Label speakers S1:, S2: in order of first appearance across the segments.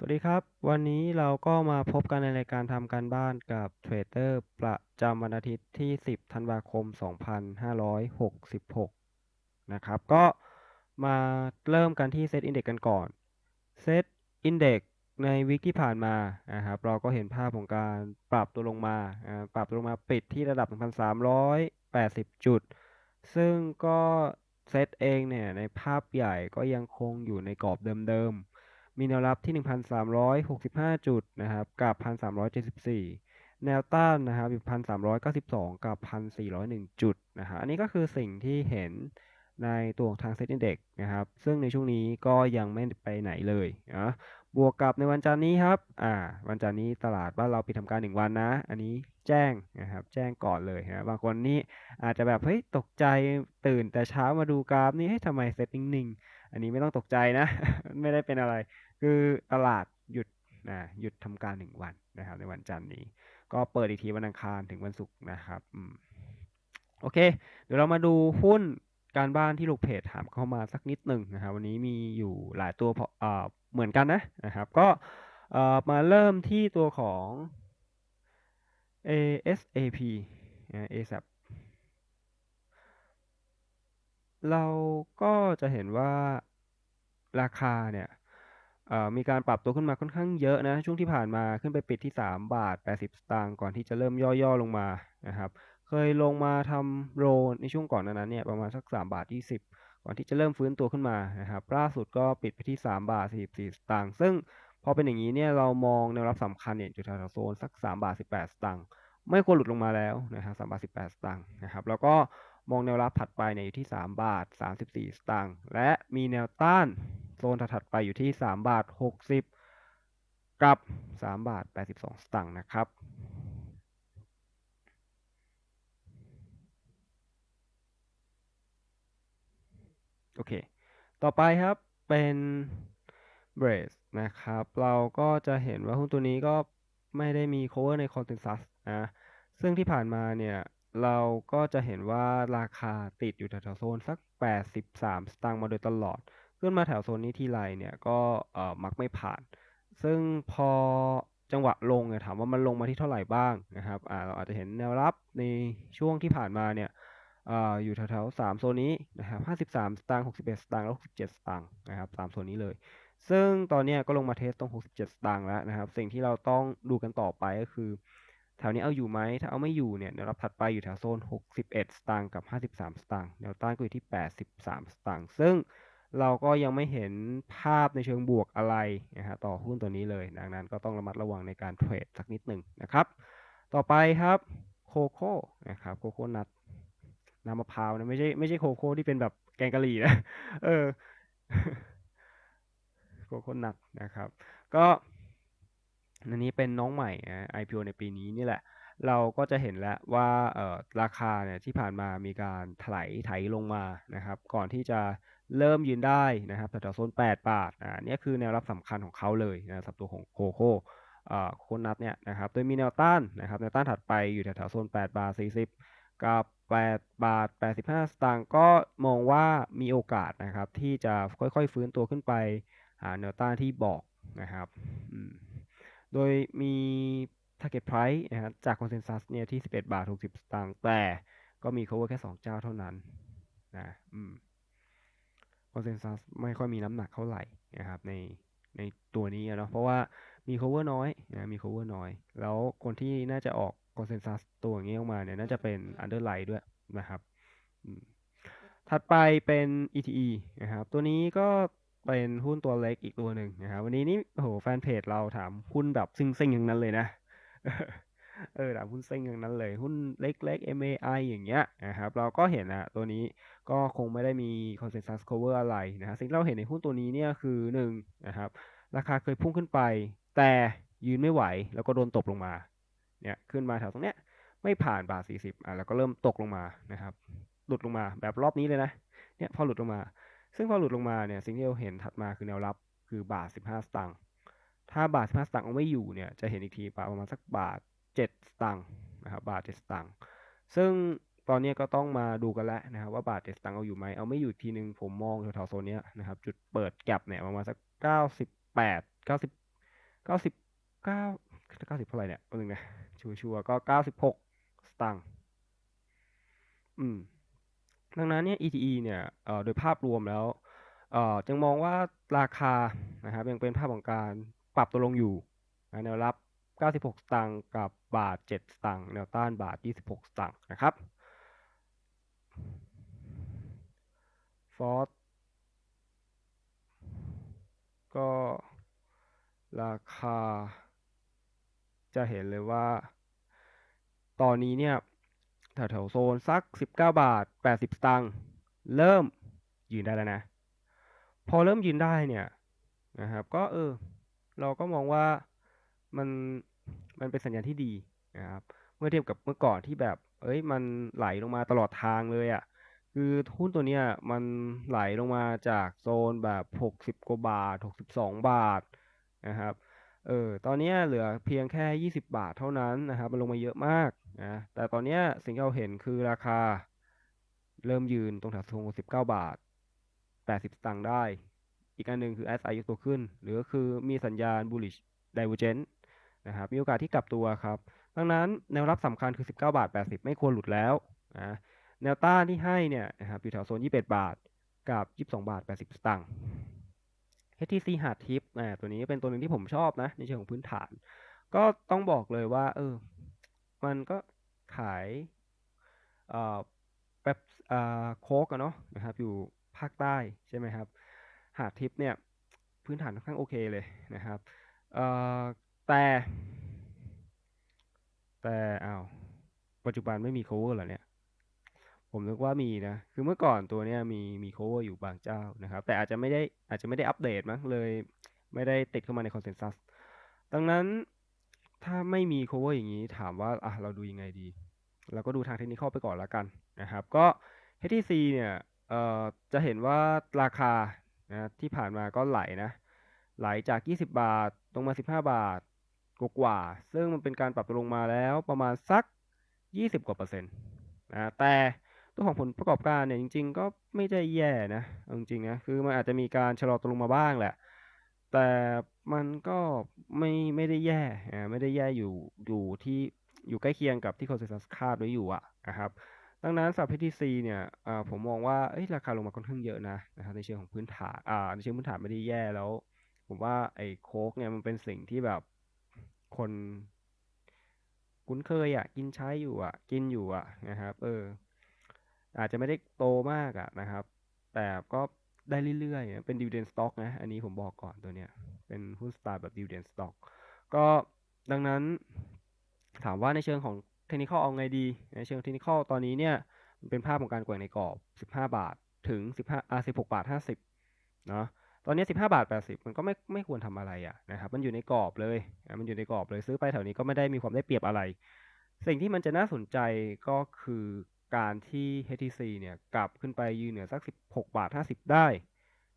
S1: สวัสดีครับ วันนี้เราก็มาพบกันในรายการทำการบ้านกับเทรดเดอร์ประจำวันอาทิตย์ที่ 10 ธันวาคม 2566 นะครับ ก็มาเริ่มกันที่เซตอินเด็กกันก่อนเซตอินเด็กในวิกที่ผ่านมานะครับเราก็เห็นภาพของการปรับตัวลงมาอ่าปรับตัวลงมาปิดที่ระดับ 1,380 จุด ซึ่งก็เซตเองเนี่ยในภาพใหญ่ก็ยังคงอยู่ในกรอบเดิมๆ มีแนวรับที่ 1,365 จุดนะครับกับ 1,374 แนวต้านนะครับอยู่ 1,392 กับ 1,401 จุดนะฮะอันนี้ก็คือสิ่งที่เห็นในตัวของทางเซ็ตอินเด็กนะครับ ซึ่งในช่วงนี้ก็ยังไม่ไปไหนเลยนะบวกกับในวันจันทร์นี้ครับ อ่า วันจันทร์นี้ตลาดบ้านเราปิดทำการหนึ่งวันนะ อันนี้แจ้งนะครับ แจ้งก่อนเลยนะ บางคนนี่อาจจะแบบ เฮ้ย ตกใจตื่นแต่เช้ามาดูกราฟนี่เฮ้ยทำไมเซ็ตนิ่งๆ อันนี้ไม่ต้องตกใจนะ ไม่ได้เป็นอะไร คือตลาดหยุดนะหยุดทำการหนึ่งวันนะครับ ในวันจันทร์นี้ ก็เปิดอีกทีวันอังคารถึงวันศุกร์นะครับอืมโอเค เดี๋ยวเรามาดูหุ้นการบ้านที่ลูกเพจถามเข้ามาสักนิดหนึ่งนะครับ วันนี้มีอยู่หลายตัวเอ่อเหมือนกันนะนะครับ ก็เอ่อมาเริ่มที่ตัวของ ASAP นะ ASAP เราก็จะเห็นว่าราคาเนี่ย เอ่อ มีการปรับตัวขึ้นมาค่อนข้างเยอะนะ ช่วงที่ผ่านมาขึ้นไปปิดที่3บาท80สตางค์ก่อนที่จะเริ่มย่อ ๆ ลงมานะครับ เคยลงมาทำโรในช่วงก่อนนั้นเนี่ยประมาณสัก3บาท20 ก่อนที่จะเริ่มฟื้นตัวขึ้นมานะครับ ล่าสุดก็ปิดไปที่3บาท44สตางค์ซึ่งพอเป็นอย่างนี้เนี่ยเรามองแนวรับสำคัญเนี่ยอยู่แถวๆโซนสัก3บาท18สตางค์ไม่ควรหลุดลงมาแล้วนะครับ3บาท18สตางค์นะครับ แล้วก็ มองแนวรับถัดไปเนี่ยอยู่ที่ 3 บาท 34 สตางค์ และมีแนวต้านโซนถัดไปอยู่ที่ 3 บาท 60 กับ 3 บาท 82 สตางค์นะครับ โอเค ต่อไปครับเป็นเบรสนะครับ เราก็จะเห็นว่าหุ้นตัวนี้ก็ไม่ได้มี cover ใน consensus นะ ซึ่งที่ผ่านมาเนี่ย เราก็จะเห็นว่าราคาติดอยู่แถวๆโซนสัก 83 สตางค์มาโดยตลอด ขึ้นมาแถวโซนนี้ทีไรเนี่ยก็เอ่อมักไม่ผ่าน ซึ่งพอจังหวะลงเนี่ยถามว่ามันลงมาที่เท่าไหร่บ้างนะครับอ่าเราอาจจะเห็นแนวรับในช่วงที่ผ่านมาเนี่ยอ่อยู่แถวๆสามโซนนี้นะครับ 53 สตางค์ 61 สตางค์ แล้ว 67 สตางค์นะครับสามโซนนี้เลย ซึ่งตอนนี้ก็ลงมาเทสตรง 67 สตางค์แล้วนะครับ สิ่งที่เราต้องดูกันต่อไปก็คือ แถวนี้เอาอยู่ไหม ถ้าเอาไม่อยู่เนี่ยแนวรับถัดไปอยู่แถวโซน 61 สตางค์กับ 53 สตางค์แนวต้านก็อยู่ที่ 83 สตางค์ซึ่งเราก็ยังไม่เห็นภาพในเชิงบวกอะไรนะฮะต่อหุ้นตัวนี้เลย ดังนั้นก็ต้องระมัดระวังในการเทรดสักนิดหนึ่งนะครับ ต่อไปครับโคโค่นะครับโคโค่นัทน้ำมะพร้าวนะไม่ใช่ไม่ใช่โคโค่ที่เป็นแบบแกงกะหรี่นะเออโคโค่นัทนะครับ ก็ อันนี้เป็นน้องใหม่นะ IPO ในปีนี้นี่แหละ เราก็จะเห็นแล้วว่าเอ่อราคาเนี่ยที่ผ่านมามีการถลายไถลงมานะครับ ก่อนที่จะเริ่มยืนได้นะครับแถวๆโซน8 บาทอ่านี่คือแนวรับสำคัญของเขาเลยนะสำหรับตัวของโคโค่เอ่อโคนัทเนี่ยนะครับโดยมีแนวต้านนะครับแนวต้านถัดไปอยู่แถวๆโซน8 บาท 40 กับ 8 บาท 85 สตางค์ก็มองว่ามีโอกาสนะครับที่จะค่อยๆฟื้นตัวขึ้นไปหาแนวต้านที่บอกนะครับอืม โดยมี target price นะครับจาก consensus เนี่ยที่ 11 บาท60สตางค์แต่ก็มี cover แค่ 2 เจ้าเท่านั้นนะอืม consensus ไม่ค่อยมีน้ำหนักเท่าไหร่นะครับในในตัวนี้เนาะเพราะว่ามี cover น้อยนะมี cover น้อย แล้วคนที่น่าจะออก consensus ตัวอย่างนี้ออกมาเนี่ยน่าจะเป็น underline ด้วยนะครับถัดไปเป็น ETE นะครับ ตัวนี้ก็ เป็นหุ้นตัวเล็กอีกตัวหนึ่งนะครับวันนี้นี่โอ้โหแฟนเพจเราถามหุ้นแบบซิ่งๆอย่างนั้นเลยนะเออถามหุ้นซิ่งอย่างนั้นเลย หุ้นเล็กๆ MAI อย่างเงี้ยนะครับเราก็เห็นนะตัวนี้ก็คงไม่ได้มี consensus cover อะไรนะฮะสิ่งที่เราเห็นในหุ้นตัวนี้เนี่ยคือหนึ่งนะครับราคาเคยพุ่งขึ้นไป แต่ยืนไม่ไหวแล้วก็โดนตบลงมาเนี่ยขึ้นมาแถวตรงเนี้ยไม่ผ่านบาท40อะแล้วก็เริ่มตกลงมานะครับหลุดลงมาแบบรอบนี้เลยนะเนี่ยพอหลุดลงมา ซึ่งพอหลุดลงมาเนี่ยสิ่งที่เราเห็นถัดมาคือแนวรับคือบาท 15 สตางค์ถ้าบาท 15 สตางค์เอาไม่อยู่เนี่ยจะเห็นอีกทีประมาณสักบาท 7 สตางค์นะครับบาท 7 สตางค์ซึ่งตอนนี้ก็ต้องมาดูกันแล้วนะครับว่าบาท 7 สตางค์เอาอยู่ไหมเอาไม่อยู่ทีนึงผมมองแถวๆโซนเนี้ยนะครับจุดเปิดแก็บเนี่ยประมาณสัก 98 90เก้าสิบเท่าไหร่เนี่ยตัวหนึ่งนะชัวชัวก็เก้าสิบหกสตางค์อืม ดังนั้นเนี่ย ETE เนี่ยโดยภาพรวมแล้วจึงมองว่าราคานะครับยังเป็นภาพของการปรับตัวลงอยู่แนวรับ 96 สตางค์กับบาท 7 สตางค์แนวต้านบาท 26 สตางค์นะครับฟอสก็ราคาจะเห็นเลยว่า ตอนนี้เนี่ย แถวๆโซนสัก 19 บาท 80 สตางค์เริ่มยืนได้แล้วนะ พอเริ่มยืนได้เนี่ยนะครับ ก็เออ เราก็มองว่ามันมันเป็นสัญญาณที่ดีนะครับเมื่อเทียบกับเมื่อก่อนที่แบบ เอ้ย มันไหลลงมาตลอดทางเลยอะ่ะคือหุ้นตัวเนี้ยมันไหลลงมาจากโซนแบบหกสิบกว่าบาทหกสิบสองบาทนะครับ เออ ตอนนี้เหลือเพียงแค่ยี่สิบาทเท่านั้นนะครับ มันลงมาเยอะมาก นะ แต่ตอนนี้สิ่งที่เราเห็นคือราคาเริ่มยืนตรงแถวโซนสิบเก้าบาทแปดสิบตังค์ได้ อีกอันหนึ่งคือ SI ยกตัวขึ้น หรือก็คือมีสัญญาณ bullish divergence นะครับ มีโอกาสที่กลับตัวครับ ดังนั้นแนวรับสำคัญคือ 19 บาท 80 ไม่ควรหลุดแล้วนะ แนวต้านที่ให้เนี่ยนะครับอยู่แถวโซน 21 บาทกับ 22 บาท 80 สตางค์ HTC หาดทิปนะตัวนี้เป็นตัวหนึ่งที่ผมชอบนะในเชิงของพื้นฐาน ก็ต้องบอกเลยว่าเออ มันก็ขายแบบโค้กอะเนาะนะครับ อยู่ภาคใต้ใช่ไหมครับ หาดทิปเนี่ยพื้นฐานค่อนข้างโอเคเลยนะครับแต่แต่อ้าวปัจจุบันไม่มี cover เหรอเนี่ย ผมนึกว่ามีนะ คือเมื่อก่อนตัวเนี้ยมีมี cover อยู่บางเจ้านะครับ แต่อาจจะไม่ได้อาจจะไม่ได้อัปเดตมั้งเลย ไม่ได้ติดเข้ามาในคอนเซนแซสดังนั้น ถ้าไม่มี cover อย่างนี้ถามว่าอะเราดูยังไงดี เราก็ดูทางเทคนิคไปก่อนแล้วกันนะครับ ก็ HTC เนี่ยเอ่อจะเห็นว่าราคานะที่ผ่านมาก็ไหลนะ ไหลจาก 20 บาทลงมา 15 บาทกว่า ซึ่งมันเป็นการปรับตัวลงมาแล้วประมาณสัก 20 กว่าเปอร์เซ็นต์นะแต่ตัวของผลประกอบการเนี่ยจริง ๆ ก็ไม่ได้แย่นะจริงๆนะคือมันอาจจะมีการชะลอตัวลงมาบ้างแหละ แต่มันก็ไม่ ไม่ได้แย่ไม่ได้แย่อยู่ อยู่ที่ อยู่ใกล้เคียงกับที่คอนเซนแซสคาดไว้อยู่อะนะครับ ดังนั้นสำหรับ PTC เนี่ยผมมองว่าราคาลงมาค่อนข้างเยอะนะนะครับ ในเชิงของพื้นฐานในเชิงพื้นฐานไม่ได้แย่แล้ว ผมว่าไอ้โค้กเนี่ยมันเป็นสิ่งที่แบบคน คุ้นเคยอะกินใช้อยู่อะกินอยู่อะนะครับ เออ อาจจะไม่ได้โตมากอะนะครับ แต่ก็ ได้เรื่อยๆ เป็นดิวเดนสต็อกนะ อันนี้ผมบอกก่อนตัวเนี้ย เป็นหุ้นสไตล์แบบดิวเดนสต็อก ก็ดังนั้นถามว่าในเชิงของเทคนิคเอาไงดี ในเชิงเทคนิคตอนนี้เนี่ยมันเป็นภาพของการแกว่งในกรอบ 15 บาทถึง 15อ่า16 บาท 50เนาะ ตอนนี้ 15 บาท 80 มันก็ไม่ไม่ควรทำอะไรอะนะครับ มันอยู่ในกรอบเลยมันอยู่ในกรอบเลยซื้อไปแถวนี้ก็ไม่ได้มีความได้เปรียบอะไร สิ่งที่มันจะน่าสนใจก็คือ การที่ HTC เนี่ยกลับขึ้นไปยืนเหนือสัก 16 บาท 50 ได้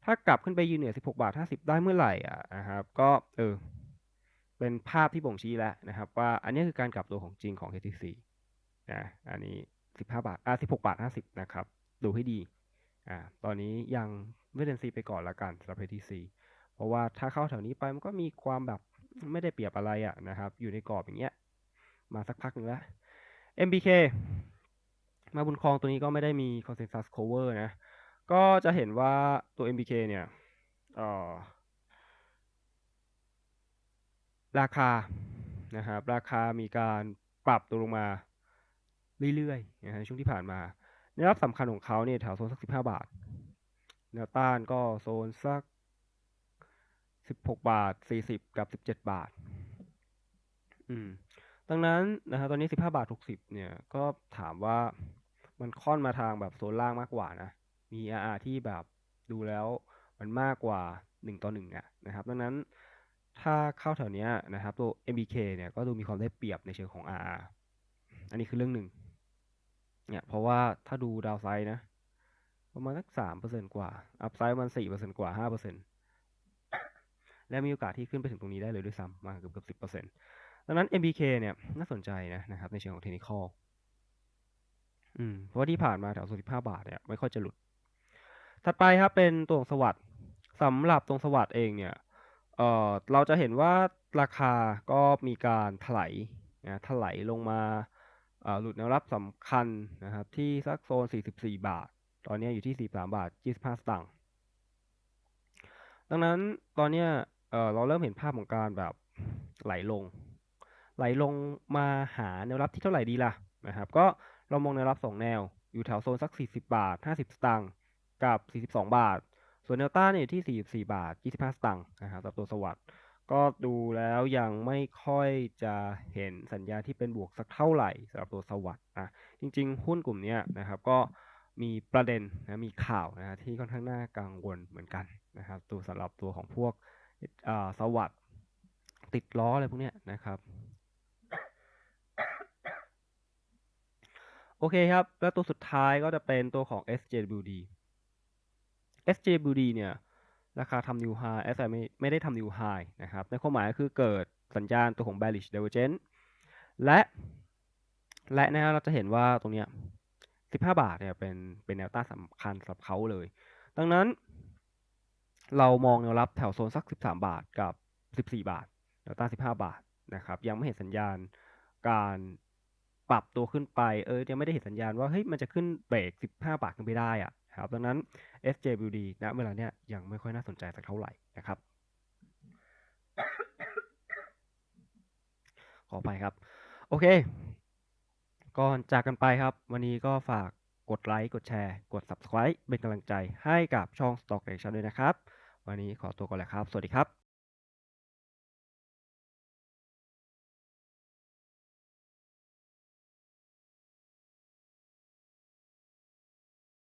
S1: ถ้ากลับขึ้นไปยืนเหนือ 16 บาท 50 ได้เมื่อไหร่อะนะครับ ก็เออเป็นภาพที่บ่งชี้แล้วนะครับ ว่าอันนี้คือการกลับตัวของจริงของ HTC นะอันนี้ 15 บาทอ่า16 บาท 50 นะครับ ดูให้ดีอ่าตอนนี้ยังเวทเดนซีไปก่อนละกันสำหรับ HTC เพราะว่าถ้าเข้าแถวนี้ไปมันก็มีความแบบไม่ได้เปรียบอะไรอะนะครับ อยู่ในกรอบอย่างเงี้ยมาสักพักหนึ่งแล้ว MBK มาบุญคลองตัวนี้ก็ไม่ได้มี consensus cover นะ ก็จะเห็นว่าตัว MBK เนี่ยราคานะครับราคามีการปรับตัวลงมาเรื่อยๆนะฮะช่วงที่ผ่านมาแนวรับสำคัญของเขาเนี่ยแถวโซนสักสิบห้าบาทแนวต้านก็โซนสักสิบหกบาทสี่สิบกับสิบเจ็ดบาท อืมดังนั้นนะครับตอนนี้สิบห้าบาทหกสิบเนี่ย ก็ถามว่า มันค่อนมาทางแบบโซนล่างมากกว่านะ มี RR ที่แบบดูแล้วมันมากกว่าหนึ่งต่อหนึ่งอะนะครับ ดังนั้นถ้าเข้าแถวนี้นะครับ ตัว MBK เนี่ยก็ดูมีความได้เปรียบในเชิงของ RR อันนี้คือเรื่องหนึ่งเนี่ยเพราะว่าถ้าดูดาวไซด์นะ ประมาณสักสามเปอร์เซ็นกว่า อัพไซด์มันสี่เปอร์เซ็นกว่าห้าเปอร์เซ็นและมีโอกาสที่ขึ้นไปถึงตรงนี้ได้เลยด้วยซ้ำมาเกือบเกือบสิบเปอร์เซ็นต์ดังนั้น MBK เนี่ยน่าสนใจนะนะครับในเชิงของเทคนิคอล อืมเพราะว่าที่ผ่านมาแถวสิบห้าบาทเนี่ยไม่ค่อยจะหลุด ถัดไปครับเป็นตัวงสวัสด์สำหรับตรงสวัสด์เองเนี่ยเอ่อเราจะเห็นว่าราคาก็มีการถลายนะถลายลงมาหลุดแนวรับสำคัญนะครับที่สักโซน 44 บาท ตอนนี้อยู่ที่ 43 บาท 25 สตางค์ดังนั้นตอนนี้เเราเริ่มเห็นภาพของการแบบไหลลง ไหลลงมาหาแนวรับที่เท่าไหร่ดีล่ะนะครับ ก็ เรามองแนวรับ 2 แนว อยู่แถวโซนสัก 40 บาท 50 สตางค์กับ 42 บาท ส่วนแนวต้านเนี่ยที่ 44 บาท 25 สตางค์นะครับสำหรับตัวสวัสด์ก็ดูแล้วยังไม่ค่อยจะเห็นสัญญาณที่เป็นบวกสักเท่าไหร่สำหรับตัวสวัสด์นะจริง ๆ หุ้นกลุ่มนี้นะครับก็มีประเด็นนะมีข่าวนะฮะที่ค่อนข้างน่ากังวลเหมือนกันนะครับตัวสำหรับตัวของพวกสวัสด์ติดล้ออะไรพวกเนี้ยนะครับ โอเคครับ แล้วตัวสุดท้ายก็จะเป็นตัวของ SJWD SJWD เนี่ย ราคาทำ new high SI ไม่ไม่ได้ทำ new high นะครับ ในความหมายก็คือเกิดสัญญาณตัวของ bearish divergence และ และนะฮะเราจะเห็นว่าตรงเนี้ย 15 บาทเนี่ยเป็นเป็นแนวต้านสำคัญสำหรับเขาเลย ดังนั้น เรามองแนวรับแถวโซนสัก 13 บาทกับ 14 บาท แนวต้าน 15 บาทนะครับ ยังไม่เห็นสัญญาณการ ปรับตัวขึ้นไปเออยังไม่ได้เห็นสัญญาณว่าเฮ้ยมันจะขึ้นเบรก 15 บาทขึ้นไปได้อะครับดังนั้น SJWD ณเวลาเนี้ยยังไม่ค่อยน่าสนใจสักเท่าไหร่นะครับ ขอไปครับ โอเค ก่อนจากกันไปครับ วันนี้ก็ฝากกดไลค์กดแชร์ กด Subscribe เป็นกำลังใจให้กับช่อง Stock Direction ด้วยนะครับ วันนี้ขอตัวก่อนแล้วครับ สวัสดีครับ